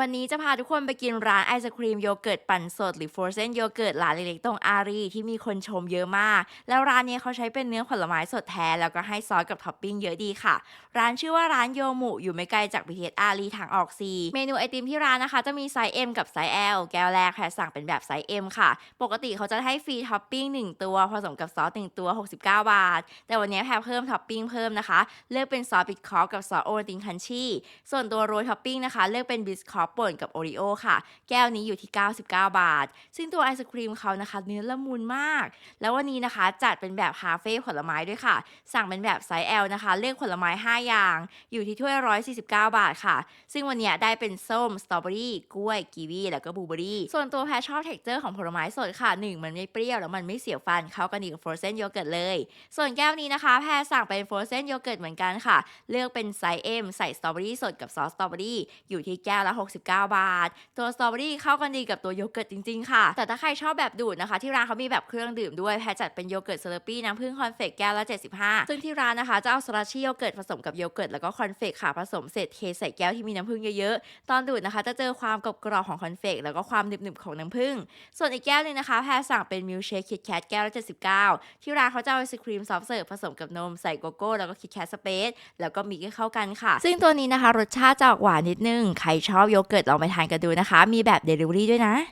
วันนี้จะพาทุกคนไปกินร้านไอศครีมโยเกิร์ตปั่นสดหรือฟรเซนโยเกิร์ตร้านเล็กๆตรงอารีที่มีคนชมเยอะมาก แล้วร้านนี้เขาใช้เป็นเนื้อผลไม้สดแท้ แล้วก็ให้ซอสกับท็อปปิ้งเยอะดีค่ะ ร้านชื่อว่าร้านโยมุอยู่ไม่ไกลจาก BTS อารีทางออกซีเมนูไอติมที่ร้านนะคะ จะมีไซส์ M กับไซส์ L แก้วแรกแพรสั่งเป็นแบบไซส์ M ค่ะ ปกติเขาจะให้ฟรีท็อปปิ้ง1ตัวผสมกับซอส1ตัว 69 บาท แต่วันนี้แพรเพิ่มท็อปปิ้งเพิ่มนะคะ เลือกเป็นซอสบิสคอฟกับซอสโอตินคันชี่ส่วนตัวโรยท็อปปิ้งนะคะเลือกเป็นบิสคอฟป่นกับโอริโอค่ะ แก้วนี้อยู่ที่ 99 บาท ซึ่งตัวไอศครีมเขานะคะ เนื้อละมุนมาก แล้ววันนี้นะคะจัดเป็นแบบฮาเฟ่ผลไม้ด้วยค่ะ สั่งเป็นแบบไซส์ L นะคะเลือกผลไม้ 5 อย่าง อยู่ที่ถ้วย 149 บาทค่ะ ซึ่งวันนี้ได้เป็นส้มสตรอเบอรี่กล้วยกีวีแล้วก็บลูเบอรี่ส่วนตัวแพรชอบเท็กเจอร์ของผลไม้สดค่ะ 1 มันไม่เปรี้ยวแล้วมันไม่เสียวฟันเข้ากันดีกับฟรอเซนโยเกิร์ตเลย ส่วนแก้วนี้นะคะแพรสั่งเป็นฟรอเซนโยเกิร์ตเหมือนกันค่ะ เลือกเป็นไซส์ M ใส่สตรอเบอรี่สดกับซอสสตรอเบอรี่อยู่ที่แก้วละ69 บาท ตัวสตรอเบอรี่เข้ากันดีกับตัวโยเกิร์ตจริง ๆ ค่ะ แต่ถ้าใครชอบแบบดูดนะคะ ที่ร้านเขามีแบบเครื่องดื่มด้วยแพรจัดเป็นโยเกิร์ตเซเลปี้น้ำผึ้งคอนเฟกแก้วละ 75 ซึ่งที่ร้านนะคะจะเอาสลัดชี่โยเกิร์ตผสมกับโยเกิร์ตแล้วก็คอนเฟกค่ะผสมเสร็จเทใส่แก้วที่มีน้ำผึ้งเยอะๆ ตอนดูดนะคะจะเจอความกรอบกรอบของคอนเฟกแล้วก็ความหนึบๆของน้ำผึ้ง ส่วนอีกแก้วนึงนะคะแพรสั่งเป็นมิลเชคคิดแคทแก้วละ 79 ที่ร้านเขาจะเอาไอศครีมซอฟต์เสิร์ฟผสมกับนมใส่โกโก้แล้วก็คิดแคทสเปซแล้วก็มีให้เข้ากันค่ะ ซึ่งตัวนี้นะคะรสชาติจะออกหวานนิดนึงใครชอบโยเกิร์ตลองไปทานกันดูนะคะ มีแบบเดลิเวอรี่ด้วยนะ